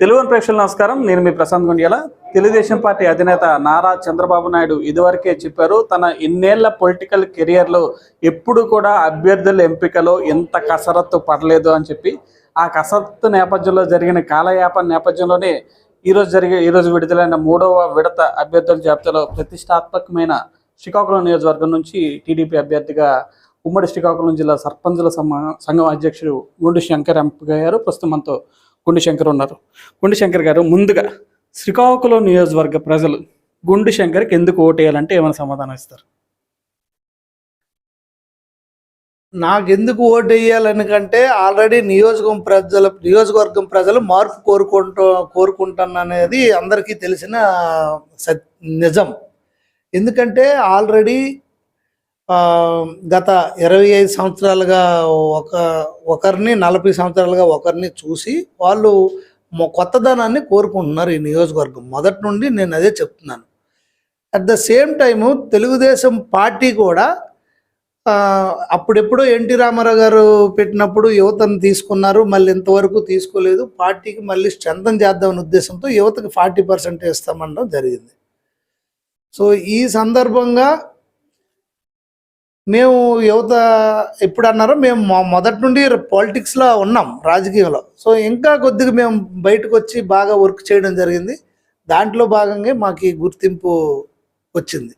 తెలుగు ప్రేక్షకులు నమస్కారం. నేను మీ ప్రశాంత్ గుండియాల. తెలుగుదేశం పార్టీ అధినేత నారా చంద్రబాబు నాయుడు ఇదివరకే చెప్పారు తన ఇన్నేళ్ళ పొలిటికల్ కెరియర్లో ఎప్పుడు కూడా అభ్యర్థుల ఎంపికలో ఎంత కసరత్తు పడలేదు అని చెప్పి ఆ కసరత్తు నేపథ్యంలో జరిగిన కాలయాపన నేపథ్యంలోనే ఈరోజు జరిగే ఈరోజు విడుదలైన మూడవ విడత అభ్యర్థుల జాబితాలో ప్రతిష్టాత్మకమైన శ్రీకాకుళం నియోజకవర్గం నుంచి టీడీపీ అభ్యర్థిగా ఉమ్మడి శ్రీకాకుళం జిల్లా సర్పంచుల సంఘం అధ్యక్షుడు గుండు శంకర్ ఎంపికయ్యారు. ప్రస్తుతం మనతో గుండు శంకర్ ఉన్నారు. గుండు శంకర్ గారు ముందుగా శ్రీకాకుళం నియోజకవర్గ ప్రజలు గుండు శంకర్కి ఎందుకు ఓటేయాలంటే ఏమైనా సమాధానం ఇస్తారు? నాకెందుకు ఓటు వేయాలని కంటే ఆల్రెడీ నియోజకం ప్రజల నియోజకవర్గం ప్రజలు మార్పు కోరుకుంటూ కోరుకుంటాననేది అందరికీ తెలిసిన నిజం. ఎందుకంటే ఆల్రెడీ గత ఇరవై ఐదు సంవత్సరాలుగా ఒక ఒకరిని నలభై సంవత్సరాలుగా ఒకరిని చూసి వాళ్ళు కొత్తదనాన్ని కోరుకుంటున్నారు ఈ నియోజకవర్గం. మొదటి నుండి నేను అదే చెప్తున్నాను. At the same time Telugu Desam party కూడా అప్పుడెప్పుడు అప్పుడెప్పుడో ఎన్టీ రామారావు గారు పెట్టినప్పుడు యువతను తీసుకున్నారు మళ్ళీ ఇంతవరకు తీసుకోలేదు. పార్టీకి మళ్ళీ స్ట్రెంథన్ చేద్దామనే ఉద్దేశంతో యువతకి ఫార్టీ పర్సెంట్ ఇస్తామనడం జరిగింది. సో ఈ సందర్భంగా మేము యువత ఎప్పుడు అన్నారో మేము మొ- మొదటి నుండి పాలిటిక్స్లో ఉన్నాం రాజకీయంలో. సో ఇంకా కొద్దిగా మేము బయటకు వచ్చి బాగా వర్క్ చేయడం జరిగింది. దాంట్లో భాగంగా మాకు గుర్తింపు వచ్చింది.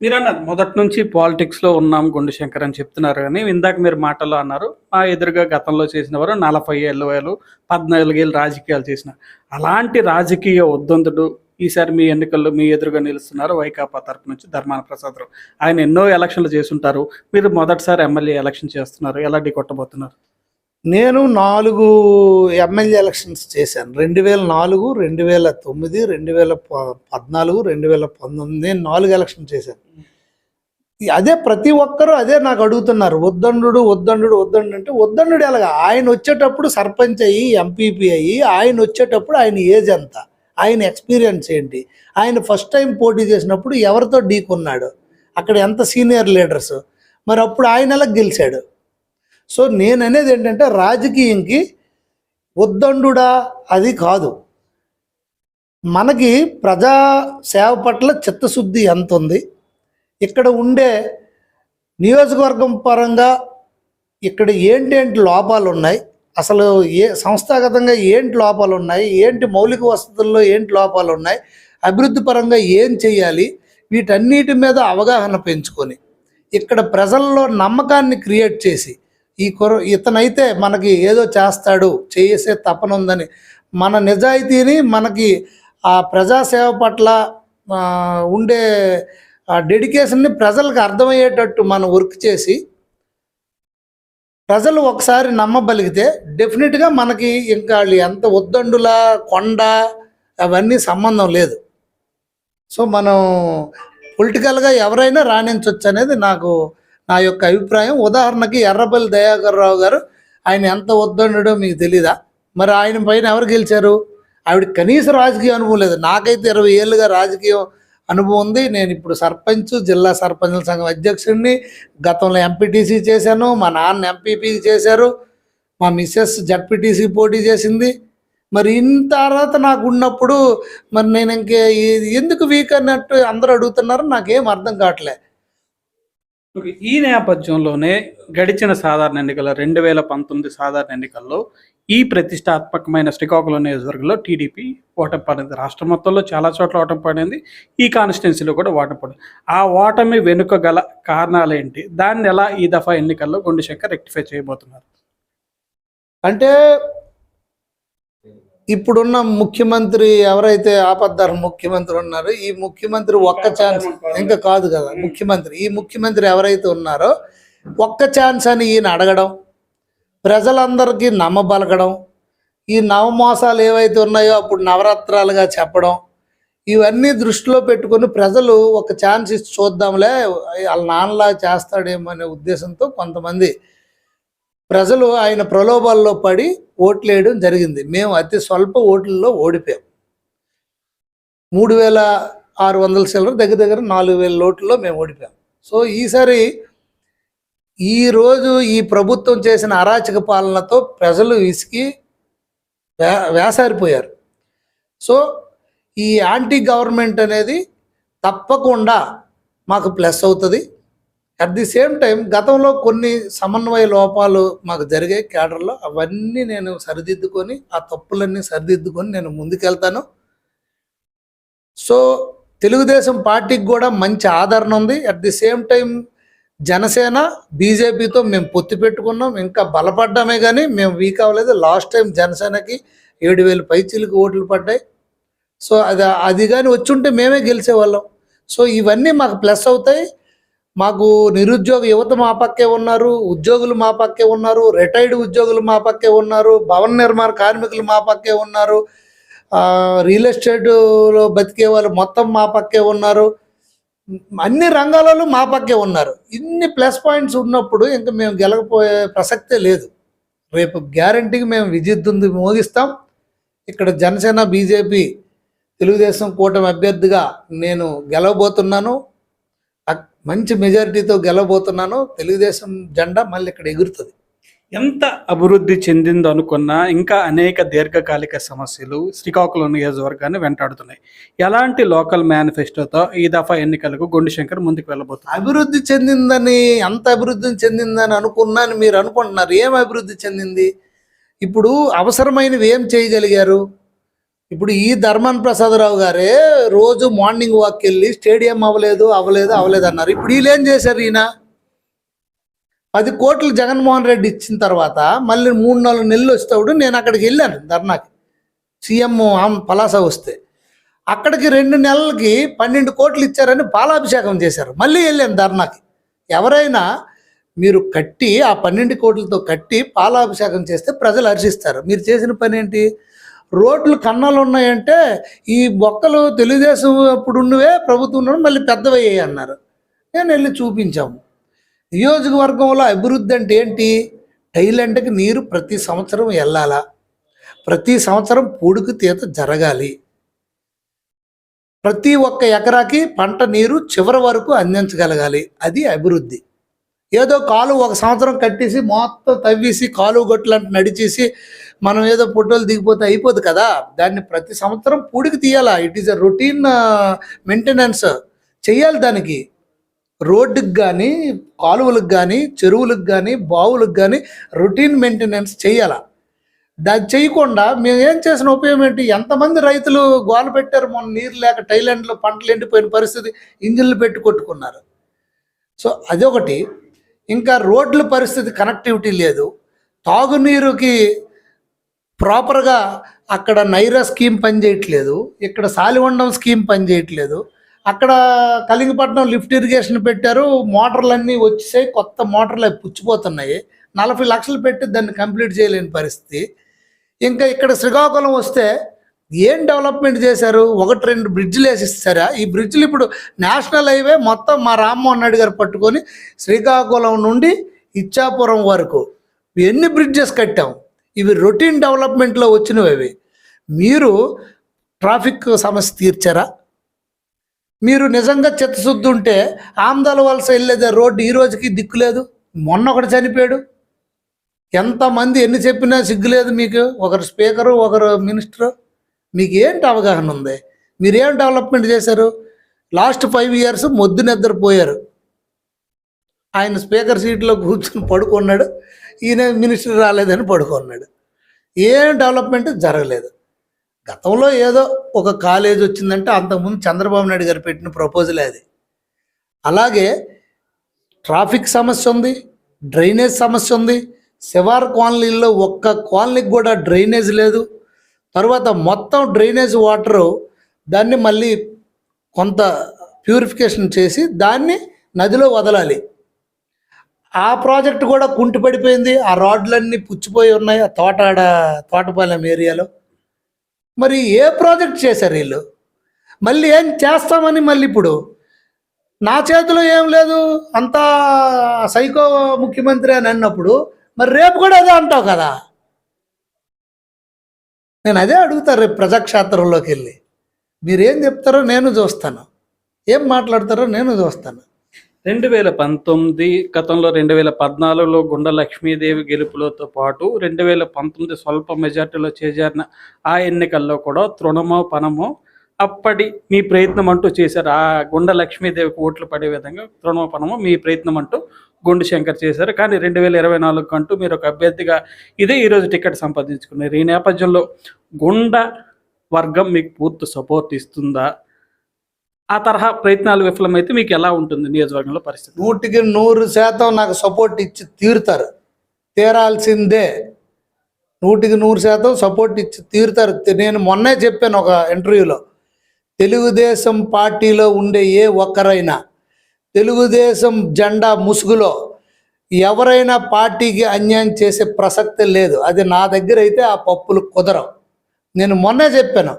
మీరు అన్నారు మొదటి నుంచి పాలిటిక్స్లో ఉన్నాం గుండు శంకర్ అని చెప్తున్నారు కానీ ఇందాక మీరు మాటల్లో అన్నారు మా ఎదురుగా గతంలో చేసిన వారు నలభై ఏళ్ళు వేలు పద్నాలుగు ఏళ్ళు రాజకీయాలు చేసిన అలాంటి రాజకీయ ఉద్దంతుడు ఈసారి మీ ఎన్నికల్లో మీ ఎదురుగా నిలుస్తున్నారు వైకాపా తరపు నుంచి ధర్మాన ప్రసాదరావు. ఆయన ఎన్నో ఎలక్షన్లు చేస్తుంటారు. మీరు మొదటిసారి ఎమ్మెల్యే ఎలక్షన్ చేస్తున్నారు. ఎలా కొట్టబోతున్నారు? నేను నాలుగు ఎమ్మెల్యే ఎలక్షన్స్ చేశాను. రెండు వేల నాలుగు రెండు వేల తొమ్మిది రెండు వేల ప- పద్నాలుగు రెండు వేల పంతొమ్మిది నేను నాలుగు ఎలక్షన్ చేశాను. అదే ప్రతి ఒక్కరూ అదే నాకు అడుగుతున్నారు. వద్దండు వద్దండు వద్దండు అంటే వద్దండు ఎలాగా? ఆయన వచ్చేటప్పుడు సర్పంచ్ అయ్యి ఎంపీపీ అయ్యి ఆయన వచ్చేటప్పుడు ఆయన ఏజ్ ఎంత? ఆయన ఎక్స్పీరియన్స్ ఏంటి? ఆయన ఫస్ట్ టైం పోటీ చేసినప్పుడు ఎవరితో ఢీకొన్నాడు అక్కడ ఎంత సీనియర్ లీడర్స్? మరి అప్పుడు ఆయన ఎలా గెలిచాడు? సో నేను అనేది ఏంటంటే రాజకీయంకి ఉద్దండుడా అది కాదు. మనకి ప్రజా సేవ పట్ల చిత్తశుద్ధి ఎంత ఉంది? ఇక్కడ ఉండే నియోజకవర్గం పరంగా ఇక్కడ ఏంటేంటి లోపాలు ఉన్నాయి అసలు ఏ సంస్థాగతంగా ఏంటి లోపాలు ఉన్నాయి ఏంటి మౌలిక వసతుల్లో ఏంటి లోపాలు ఉన్నాయి అభివృద్ధి పరంగా ఏం చేయాలి వీటన్నిటి మీద అవగాహన పెంచుకొని ఇక్కడ ప్రజల్లో నమ్మకాన్ని క్రియేట్ చేసి ఈ కొర ఇతనైతే మనకి ఏదో చేస్తాడు చేసే తపన ఉందని మన నిజాయితీని మనకి ఆ ప్రజాసేవ పట్ల ఉండే ఆ డెడికేషన్ని ప్రజలకు అర్థమయ్యేటట్టు మనం వర్క్ చేసి ప్రజలు ఒకసారి నమ్మబలిగితే డెఫినెట్గా మనకి ఇంకా వాళ్ళు ఎంత ఒద్దండుల కొండ అవన్నీ సంబంధం లేదు. సో మనం పొలిటికల్గా ఎవరైనా రాణించవచ్చు అనేది నాకు నా యొక్క అభిప్రాయం. ఉదాహరణకి ఎర్రపల్లి దయాకర్ రావు గారు ఆయన ఎంత వద్దనుడో మీకు తెలీదా? మరి ఆయన పైన ఎవరు గెలిచారు? ఆవిడ కనీస రాజకీయ అనుభవం లేదు. నాకైతే ఇరవై ఏళ్ళుగా రాజకీయం అనుభవం ఉంది. నేను ఇప్పుడు సర్పంచ్ జిల్లా సర్పంచుల సంఘం అధ్యక్షుడిని గతంలో ఎంపీటీసీ చేశాను మా నాన్న ఎంపీపీ చేశారు మా మిస్సెస్ జడ్పీటీసీ పోటీ చేసింది. మరి ఇంత అర్హత నాకు ఉన్నప్పుడు మరి నేను ఇంకే ఎందుకు వీక్ అన్నట్టు అందరూ అడుగుతున్నారు నాకేం అర్థం కావట్లే. ఈ నేపథ్యంలోనే గడిచిన సాధారణ ఎన్నికల రెండు వేల పంతొమ్మిది సాధారణ ఎన్నికల్లో ఈ ప్రతిష్టాత్మకమైన శ్రీకాకుళం నియోజకవర్గంలో టీడీపీ ఓటమి పడింది. రాష్ట్రం మొత్తంలో చాలా చోట్ల ఓటమి పడింది. ఈ కాన్స్టిట్యున్సీలో కూడా ఓటమి పడింది. ఆ ఓటమి వెనుక గల కారణాలు ఏంటి దాన్ని ఎలా ఈ దఫా ఎన్నికల్లో గుండెశంకర్ రెక్టిఫై చేయబోతున్నారు? అంటే ఇప్పుడున్న ముఖ్యమంత్రి ఎవరైతే ఆపద్దారు ముఖ్యమంత్రి ఉన్నారో ఈ ముఖ్యమంత్రి ఒక్క ఛాన్స్ ఇంకా కాదు కదా ముఖ్యమంత్రి. ఈ ముఖ్యమంత్రి ఎవరైతే ఉన్నారో ఒక్క ఛాన్స్ అని ఈయన అడగడం ప్రజలందరికీ నమ్మబలగడం ఈ నవమోసాలు ఏవైతే ఉన్నాయో అప్పుడు నవరాత్రాలుగా చెప్పడం. ఇవన్నీ దృష్టిలో పెట్టుకొని ప్రజలు ఒక ఛాన్స్ ఇచ్చి చూద్దాంలే వాళ్ళ నాన్నలా చేస్తాడేమో అనే ఉద్దేశంతో కొంతమంది ప్రజలు ఆయన ప్రలోభాల్లో పడి ఓట్లు వేయడం జరిగింది. మేము అతి స్వల్ప ఓట్లలో ఓడిపోయాం. మూడు వేల ఆరు వందల చిల్లర దగ్గర దగ్గర నాలుగు వేల ఓట్లలో మేము ఓడిపోయాం. సో ఈసారి ఈ రోజు ఈ ప్రభుత్వం చేసిన అరాచక పాలనతో ప్రజలు విసిగి వే వేసారిపోయారు సో ఈ యాంటీ గవర్నమెంట్ అనేది తప్పకుండా మాకు ప్లస్ అవుతుంది. అట్ ది సేమ్ టైం గతంలో కొన్ని సమన్వయ లోపాలు మాకు జరిగాయి కేడర్లో అవన్నీ నేను సరిదిద్దుకొని ఆ తప్పులన్నీ సరిదిద్దుకొని నేను ముందుకెళ్తాను. సో తెలుగుదేశం పార్టీకి కూడా మంచి ఆదరణ ఉంది. At the same time Janasena బీజేపీతో మేము పొత్తు పెట్టుకున్నాం ఇంకా బలపడ్డామే కానీ మేము వీక్ అవ్వలేదు. లాస్ట్ టైం జనసేనకి ఏడు వేలు పైచీలకు ఓట్లు పడ్డాయి. సో అది అది కానీ వచ్చుంటే మేమే గెలిచేవాళ్ళం. సో ఇవన్నీ మాకు ప్లస్ అవుతాయి. మాకు నిరుద్యోగ యువత మా పక్కే ఉన్నారు ఉద్యోగులు మా పక్కే ఉన్నారు రిటైర్డ్ ఉద్యోగులు మా పక్కే ఉన్నారు భవన నిర్మాణ కార్మికులు మా పక్కే ఉన్నారు రియల్ ఎస్టేట్లో బతికే వాళ్ళు మొత్తం మా పక్కే ఉన్నారు. అన్ని రంగాలలో మా పక్కే ఉన్నారు. ఇన్ని ప్లస్ పాయింట్స్ ఉన్నప్పుడు ఇంకా మేము గెలకపోయే ప్రసక్తే లేదు. రేపు గ్యారంటీకి మేము విద్యుత్ మోగిస్తాం. ఇక్కడ జనసేన బీజేపీ తెలుగుదేశం కూటమి అభ్యర్థిగా నేను గెలవబోతున్నాను. మంచి మెజారిటీతో గెలవబోతున్నాను. తెలుగుదేశం జెండా మళ్ళీ ఇక్కడ ఎగురుతుంది. ఎంత అభివృద్ధి చెందిందో అనుకున్నా ఇంకా అనేక దీర్ఘకాలిక సమస్యలు శ్రీకాకుళం నియోజకవర్గాన్ని వెంటాడుతున్నాయి. ఎలాంటి లోకల్ మేనిఫెస్టోతో ఈ దఫా ఎన్నికలకు గుండు శంకర్ ముందుకు వెళ్ళబోతుంది అభివృద్ధి చెందిందని అంత అభివృద్ధి చెందిందని అనుకున్నాను మీరు అనుకుంటున్నారు. ఏం అభివృద్ధి చెందింది? ఇప్పుడు అవసరమైనవి ఏం చేయగలిగారు? ఇప్పుడు ఈ ధర్మాన్ ప్రసాదరావు గారే రోజు మార్నింగ్ వాక్ వెళ్ళి స్టేడియం అవ్వలేదు అవ్వలేదు అవ్వలేదు అన్నారు. ఇప్పుడు వీళ్ళు ఏం చేశారు ఈయన? పది కోట్లు జగన్మోహన్ రెడ్డి ఇచ్చిన తర్వాత మళ్ళీ మూడు నాలుగు నెలలు వస్తాడు నేను అక్కడికి వెళ్ళాను ధర్నాకి. సీఎం పలాస వస్తే. అక్కడికి రెండు నెలలకి పన్నెండు కోట్లు ఇచ్చారని పాలాభిషేకం చేశారు. మళ్ళీ వెళ్ళాను ధర్నాకి. ఎవరైనా మీరు కట్టి ఆ పన్నెండు కోట్లతో కట్టి పాలాభిషేకం చేస్తే ప్రజలు హర్షిస్తారు. మీరు చేసిన పని ఏంటి? రోడ్లు కన్నాలు ఉన్నాయంటే ఈ బొక్కలు తెలుగుదేశం అప్పుడు ఉన్నవే ప్రభుత్వం మళ్ళీ పెద్దవయ్యాయి అన్నారు. నేను వెళ్ళి చూపించాము. నియోజకవర్గంలో అభివృద్ధి అంటే ఏంటి? టైలెంట్కి నీరు ప్రతి సంవత్సరం వెళ్ళాలా? ప్రతి సంవత్సరం పూడుకు తీత జరగాలి. ప్రతి ఒక్క ఎకరాకి పంట నీరు చివరి వరకు అందించగలగాలి. అది అభివృద్ధి. ఏదో కాలువ ఒక సంవత్సరం కట్టేసి మొత్తం తవ్వేసి కాలువ గొట్లంటే నడిచేసి మనం ఏదో ఫోటోలు దిగిపోతే అయిపోదు కదా? దాన్ని ప్రతి సంవత్సరం పూడికి తీయాలా? It is a routine maintenance చేయాలి దానికి. రోడ్డుకి కానీ కాలువలకు కానీ చెరువులకు కానీ బావులకు కానీ రొటీన్ మెయింటెనెన్స్ చేయాలా? దాన్ని చేయకుండా మేము ఏం చేసిన ఉపయోగం ఏంటి? ఎంతమంది రైతులు గోల పెట్టారు మొన్న నీరు లేక టైలాండ్లో పంటలు ఎండిపోయిన పరిస్థితి ఇంజిన్లు పెట్టి కొట్టుకున్నారు. సో అదొకటి. ఇంకా రోడ్ల పరిస్థితి కనెక్టివిటీ లేదు. తాగునీరుకి ప్రాపర్గా అక్కడ నైరా స్కీమ్ పనిచేయట్లేదు. ఇక్కడ సాలివండం స్కీమ్ పనిచేయట్లేదు. అక్కడ కలింగపట్నం లిఫ్ట్ ఇరిగేషన్ పెట్టారు. మోటార్లన్నీ వచ్చేసాయి. కొత్త మోటార్లు అవి పుచ్చిపోతున్నాయి. నలభై లక్షలు పెట్టి దాన్ని కంప్లీట్ చేయలేని పరిస్థితి. ఇంకా ఇక్కడ శ్రీకాకుళం వస్తే ఏం డెవలప్మెంట్ చేశారు? ఒకటి రెండు బ్రిడ్జ్లు వేసిస్తారా ఈ బ్రిడ్జ్లు ఇప్పుడు నేషనల్ హైవే మొత్తం మా రామ్మోహన్ రెడ్డి గారు పట్టుకొని శ్రీకాకుళం నుండి ఇచ్చాపురం వరకు ఎన్ని బ్రిడ్జెస్ కట్టాం? ఇవి రొటీన్ డెవలప్మెంట్లో వచ్చినవి అవి. మీరు ట్రాఫిక్ సమస్య తీర్చారా? మీరు నిజంగా చిత్తశుద్ధి ఉంటే ఆమ్దాల వలస వెళ్ళేదే రోడ్డు ఈ రోజుకి దిక్కులేదు మొన్న ఒకటి చనిపోయాడు. ఎంతమంది ఎన్ని చెప్పినా సిగ్గులేదు మీకు? ఒకరు స్పీకరు ఒకరు మినిస్టరు. మీకు ఏంటి అవగాహన ఉంది? మీరేం డెవలప్మెంట్ చేశారు? లాస్ట్ ఫైవ్ ఇయర్స్ మొద్దు నిద్రపోయారు. ఆయన స్పీకర్ సీట్లో కూర్చొని పడుకున్నాడు. ఈయన మినిస్టర్ రాలేదని పడుకున్నాడు. ఏం డెవలప్మెంట్ జరగలేదు. గతంలో ఏదో ఒక కాలేజ్ వచ్చిందంటే అంతకుముందు చంద్రబాబు నాయుడు గారు పెట్టిన ప్రపోజలే అది. అలాగే ట్రాఫిక్ సమస్య ఉంది డ్రైనేజ్ సమస్య ఉంది శివార్ కాలనీల్లో ఒక్క కాలనీకి కూడా డ్రైనేజ్ లేదు. తర్వాత మొత్తం డ్రైనేజ్ వాటరు దాన్ని మళ్ళీ కొంత ప్యూరిఫికేషన్ చేసి దాన్ని నదిలో వదలాలి. ఆ ప్రాజెక్ట్ కూడా కుంటుపడిపోయింది ఆ రాడ్లన్నీ పుచ్చిపోయి ఉన్నాయి ఆ తోటాడ తోటపాలెం ఏరియాలో. మరి ఏ ప్రాజెక్ట్ చేశారు వీళ్ళు? మళ్ళీ ఏం చేస్తామని మళ్ళీ ఇప్పుడు? నా చేతిలో ఏం లేదు అంతా సైకో ముఖ్యమంత్రి అని అన్నప్పుడు మరి రేపు కూడా అదే అంటావు కదా? నేను అదే అడుగుతా రేపు ప్రజాక్షేత్రంలోకి వెళ్ళి. మీరేం చెప్తారో నేను చూస్తాను. ఏం మాట్లాడతారో నేను చూస్తాను. రెండు వేల పంతొమ్మిది గతంలో రెండు వేల పద్నాలుగులో గుండ లక్ష్మీదేవి గెలుపులతో పాటు రెండు వేల పంతొమ్మిది స్వల్ప మెజార్టీలో చేజారిన ఆ ఎన్నికల్లో కూడా తృణమో పనమో అప్పటి మీ ప్రయత్నం అంటూ చేశారు. ఆ గుండ లక్ష్మీదేవికి ఓట్లు పడే విధంగా తృణమో పనమో మీ ప్రయత్నం అంటూ గుండు శంకర్ చేశారు. కానీ రెండు వేల ఇరవై నాలుగు అంటూ మీరు ఒక అభ్యర్థిగా ఇదే ఈరోజు టికెట్ సంపాదించుకున్నారు. ఈ నేపథ్యంలో గుండ వర్గం మీకు పూర్తి సపోర్ట్ ఇస్తుందా? ఆ తరహా ప్రయత్నాలు విఫలమైతే మీకు ఎలా ఉంటుంది నియోజకవర్గంలో పరిస్థితి? నూటికి నూరు శాతం నాకు సపోర్ట్ ఇచ్చి తీరుతారు. తీరాల్సిందే. నూటికి నూరు శాతం సపోర్ట్ ఇచ్చి తీరుతారు. నేను మొన్నే చెప్పాను ఒక ఇంటర్వ్యూలో. తెలుగుదేశం పార్టీలో ఉండే ఏ ఒక్కరైనా తెలుగుదేశం జెండా ముసుగులో ఎవరైనా పార్టీకి అన్యాయం చేసే ప్రసక్తే లేదు. అది నా దగ్గర అయితే ఆ పప్పులు కుదరవు. నేను మొన్నే చెప్పాను.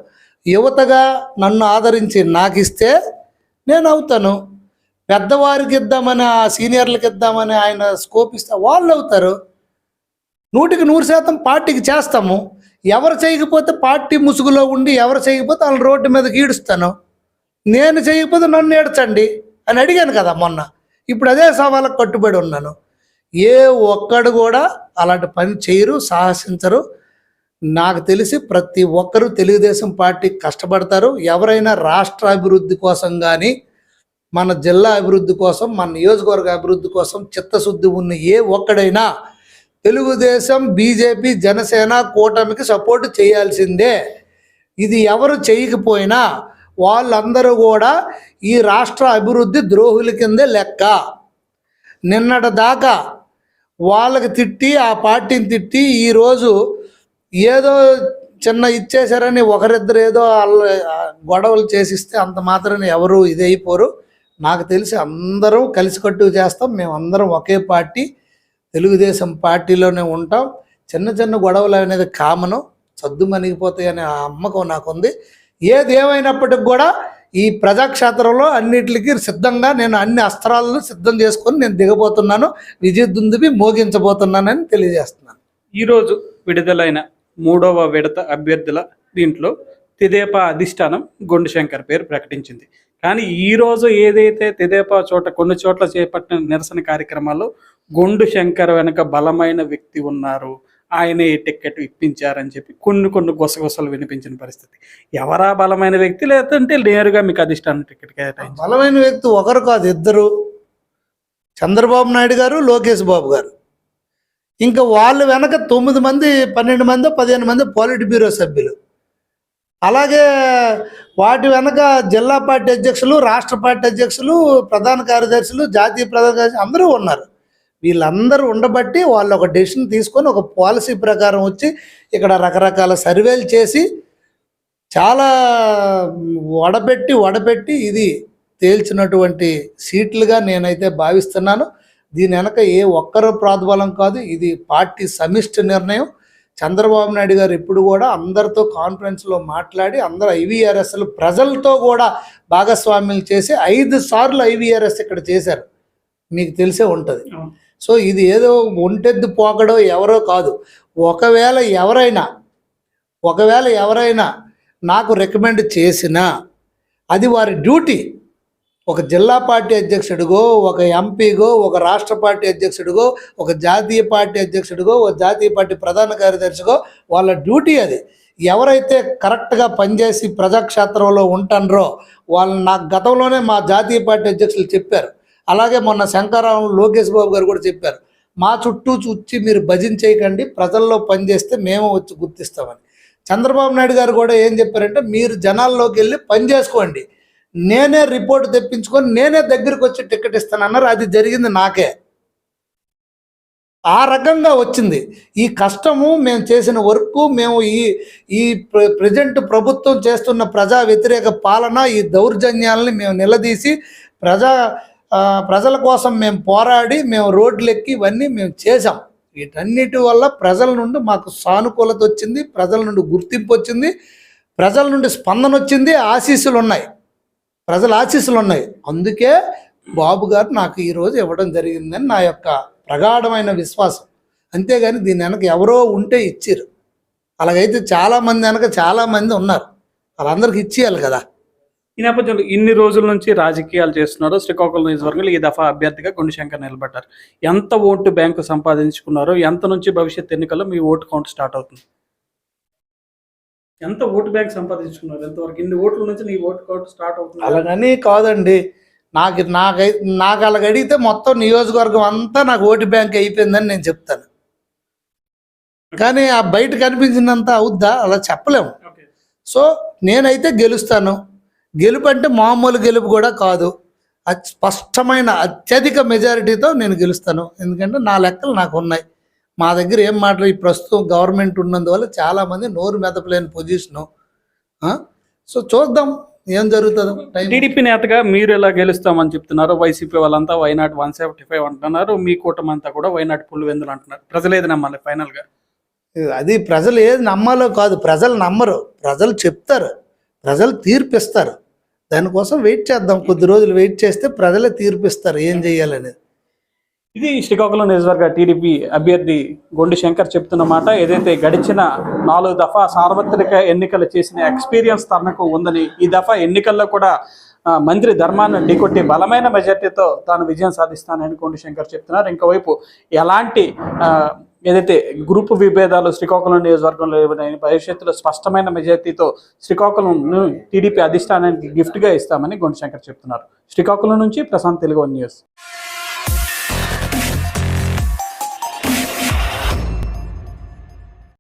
యువతగా నన్ను ఆదరించి నాకు ఇస్తే నేను అవుతాను పెద్దవారికి ఇద్దామని ఆ సీనియర్లకు ఇద్దామని ఆయన స్కోప్ ఇస్తే వాళ్ళు అవుతారు నూటికి నూరు శాతం పార్టీకి చేస్తాము. ఎవరు చేయకపోతే పార్టీ ముసుగులో ఉండి ఎవరు చేయకపోతే వాళ్ళని రోడ్డు మీదకి ఈడుస్తాను నేను చేయకపోతే నన్ను ఏడ్చండి అని అడిగాను కదా మొన్న. ఇప్పుడు అదే సవాళ్ళకు కట్టుబడి ఉన్నాను. ఏ ఒక్కడు కూడా అలాంటి పని చేయరు సాహసించరు. నాకు తెలిసి ప్రతి ఒక్కరూ తెలుగుదేశం పార్టీ కష్టపడతారు. ఎవరైనా రాష్ట్ర అభివృద్ధి కోసం కానీ మన జిల్లా అభివృద్ధి కోసం మన నియోజకవర్గ అభివృద్ధి కోసం చిత్తశుద్ధి ఉన్న ఏ ఒక్కడైనా తెలుగుదేశం బీజేపీ జనసేన కూటమికి సపోర్ట్ చేయాల్సిందే. ఇది ఎవరు చేయకపోయినా వాళ్ళందరూ కూడా ఈ రాష్ట్ర అభివృద్ధి ద్రోహుల కిందే లెక్క. నిన్నటి దాకా వాళ్ళకి తిట్టి ఆ పార్టీని తిట్టి ఈరోజు ఏదో చిన్న ఇచ్చేశారని ఒకరిద్దరు ఏదో వాళ్ళ గొడవలు చేసిస్తే అంత మాత్రం ఎవరు ఇదైపోరు నాకు తెలిసి అందరం కలిసికట్టు చేస్తాం. మేమందరం ఒకే పార్టీ తెలుగుదేశం పార్టీలోనే ఉంటాం. చిన్న చిన్న గొడవలు అనేది కామను సద్దు మనిగిపోతాయి అనే ఆ అమ్మకం నాకుంది. ఏది ఏమైనప్పటికి కూడా ఈ ప్రజాక్షేత్రంలో అన్నిటికీ సిద్ధంగా నేను అన్ని అస్త్రాలను సిద్ధం చేసుకొని నేను దిగబోతున్నాను. విజయదుందుబి మోగించబోతున్నానని తెలియజేస్తున్నాను. ఈరోజు విడుదలైన మూడవ విడత అభ్యర్థుల దీంట్లో తెదేపా అధిష్టానం గుండు శంకర్ పేరు ప్రకటించింది. కానీ ఈ రోజు ఏదైతే తెదేపా చోట కొన్ని చోట్ల చేపట్టిన నిరసన కార్యక్రమాల్లో గుండు శంకర్ వెనక బలమైన వ్యక్తి ఉన్నారు. ఆయనే ఈ టికెట్ ఇప్పించారని చెప్పి కొన్ని కొన్ని గుసగుసలు వినిపించిన పరిస్థితి. ఎవరా బలమైన వ్యక్తి? లేదంటే నేరుగా మీకు అధిష్టానం టికెట్ కేటాయించారు. బలమైన వ్యక్తి ఒకరు కాదు ఇద్దరు. చంద్రబాబు నాయుడు గారు లోకేష్ బాబు గారు. ఇంకా వాళ్ళు వెనక తొమ్మిది మంది పన్నెండు మంది పదిహేను మంది పాలిట్ బ్యూరో సభ్యులు. అలాగే వాటి వెనక జిల్లా పార్టీ అధ్యక్షులు రాష్ట్ర పార్టీ అధ్యక్షులు ప్రధాన కార్యదర్శులు జాతీయ ప్రధాన కార్యదర్శి అందరూ ఉన్నారు. వీళ్ళందరూ ఉండబట్టి వాళ్ళు ఒక డెసిషన్ తీసుకొని ఒక పాలసీ ప్రకారం వచ్చి ఇక్కడ రకరకాల సర్వేలు చేసి చాలా వడపెట్టి వడపెట్టి ఇది తేల్చినటువంటి సీట్లుగా నేనైతే భావిస్తున్నాను. దీని వెనక ఏ ఒక్కరు ప్రాతిబలం కాదు. ఇది పార్టీ సమిష్టి నిర్ణయం. చంద్రబాబు నాయుడు గారు ఇప్పుడు కూడా అందరితో కాన్ఫరెన్స్లో మాట్లాడి అందరు ఐవీఆర్ఎస్లు ప్రజలతో కూడా భాగస్వామ్యం చేసి ఐదు సార్లు ఐవీఆర్ఎస్ ఇక్కడ చేశారు. మీకు తెలిసే ఉంటుంది. సో ఇది ఏదో ఒంటెద్దు పోకడో ఎవరో కాదు. ఒకవేళ ఎవరైనా ఒకవేళ ఎవరైనా నాకు రికమెండ్ చేసినా అది వారి డ్యూటీ ఒక జిల్లా పార్టీ అధ్యక్షుడిగో ఒక ఎంపీగో ఒక రాష్ట్ర పార్టీ అధ్యక్షుడిగో ఒక జాతీయ పార్టీ అధ్యక్షుడిగో ఒక జాతీయ పార్టీ ప్రధాన కార్యదర్శిగో వాళ్ళ డ్యూటీ అది. ఎవరైతే కరెక్ట్గా పనిచేసి ప్రజాక్షేత్రంలో ఉంటారో వాళ్ళు నాకు గతంలోనే మా జాతీయ పార్టీ అధ్యక్షులు చెప్పారు. అలాగే మొన్న శంకరరావు లోకేష్ బాబు గారు కూడా చెప్పారు. మా చుట్టూ చూచి మీరు భజన చేయకండి ప్రజల్లో పనిచేస్తే మేము వచ్చి గుర్తిస్తామని. చంద్రబాబు నాయుడు గారు కూడా ఏం చెప్పారంటే మీరు జనాల్లోకి వెళ్ళి పని చేసుకోండి. నేనే రిపోర్ట్ తెప్పించుకొని నేనే దగ్గరికి వచ్చి టికెట్ ఇస్తానన్నారు. అది జరిగింది నాకే. ఆ రకంగా వచ్చింది. ఈ కష్టము మేము చేసిన వర్క్ మేము ఈ ఈ ప్ర- ప్రజెంట్ ప్రభుత్వం చేస్తున్న ప్రజా వ్యతిరేక పాలన ఈ దౌర్జన్యాలని మేము నిలదీసి ప్రజా ప్రజల కోసం మేము పోరాడి మేము రోడ్లు ఎక్కి ఇవన్నీ మేము చేసాం వీటన్నిటి వల్ల ప్రజల నుండి మాకు సానుకూలత వచ్చింది ప్రజల నుండి గుర్తింపు వచ్చింది ప్రజల నుండి స్పందన వచ్చింది ఆశీస్సులు ఉన్నాయి ప్రజల ఆశీస్సులు ఉన్నాయి. అందుకే బాబు గారు నాకు ఈరోజు ఇవ్వడం జరిగిందని నా యొక్క ప్రగాఢమైన విశ్వాసం. అంతేగాని దీని వెనక ఎవరో ఉంటే ఇచ్చారు. అలాగైతే చాలామంది వెనక చాలామంది ఉన్నారు. వాళ్ళందరికీ ఇచ్చేయాలి కదా. ఈ నేపథ్యంలో ఇన్ని రోజుల నుంచి రాజకీయాలు చేస్తున్నారు. శ్రీకాకుళం నియోజకవర్గంలో ఈ దఫా అభ్యర్థిగా గుండెశంకర్ నిలబడ్డారు. ఎంత ఓటు బ్యాంకు సంపాదించుకున్నారో ఎంత నుంచి భవిష్యత్ ఎన్నికల్లో మీ ఓటు కౌంట్ స్టార్ట్ అవుతుంది? ఎంత ఓటు బ్యాంక్ సంపాదించుకున్నారు? ఎంతవరకు? ఇన్ని ఓట్ల నుంచి నీ ఓటు కౌంట్ స్టార్ట్ అవుతుంది? అలాగని కాదండి. నాకు నాకై నాకు అలాగ అడిగితే మొత్తం నియోజకవర్గం అంతా నాకు ఓటు బ్యాంక్ అయిపోయిందని నేను చెప్తాను. కానీ ఆ బయట కనిపించినంత అవుద్దా? అలా చెప్పలేము. సో నేనైతే గెలుస్తాను. గెలుపు అంటే మామూలు గెలుపు కూడా కాదు. స్పష్టమైన అత్యధిక మెజారిటీతో నేను గెలుస్తాను. ఎందుకంటే నా లెక్కలు నాకు ఉన్నాయి. మా దగ్గర ఏం మాటలు ఈ ప్రస్తుతం గవర్నమెంట్ ఉన్నందువల్ల చాలామంది నోరు మెదపలేని పొజిషను? సో చూద్దాం ఏం జరుగుతుందో. టీడీపీ నేతగా మీరు ఎలా గెలుస్తామని చెప్తున్నారు? వైసీపీ వాళ్ళంతా వైనాట్ వన్ సెవెంటీ ఫైవ్ అంటున్నారు. మీ కూటమి అంతా కూడా వైనాట్ పులివెందులు అంటున్నారు. ప్రజలేది నమ్మాలి ఫైనల్గా? అది ప్రజలు ఏది నమ్మాలో కాదు. ప్రజలు నమ్మరు. ప్రజలు చెప్తారు. ప్రజలు తీర్పిస్తారు. దానికోసం వెయిట్ చేద్దాం. కొద్ది రోజులు వెయిట్ చేస్తే ప్రజలే తీర్పిస్తారు. ఏం చేయాలనేది. ఇది శ్రీకాకుళం నియోజకవర్గ టీడీపీ అభ్యర్థి గొండి శంకర్ చెప్తున్న మాట. ఏదైతే గడిచిన నాలుగు దఫా సార్వత్రిక ఎన్నికలు చేసిన ఎక్స్పీరియన్స్ తనకు ఉందని ఈ దఫా ఎన్నికల్లో కూడా మంత్రి ధర్మాన్ని ఢీకొట్టి బలమైన మెజార్టీతో తాను విజయం సాధిస్తానని కొండి శంకర్ చెప్తున్నారు. ఇంకోవైపు ఎలాంటి ఏదైతే గ్రూప్ విభేదాలు శ్రీకాకుళం నియోజకవర్గంలో లేవని భవిష్యత్తులో స్పష్టమైన మెజార్టీతో శ్రీకాకుళం టీడీపీ అధిష్టానానికి గిఫ్ట్గా ఇస్తామని గొండి శంకర్ చెప్తున్నారు. శ్రీకాకుళం నుంచి ప్రశాంత్ తెలుగు న్యూస్.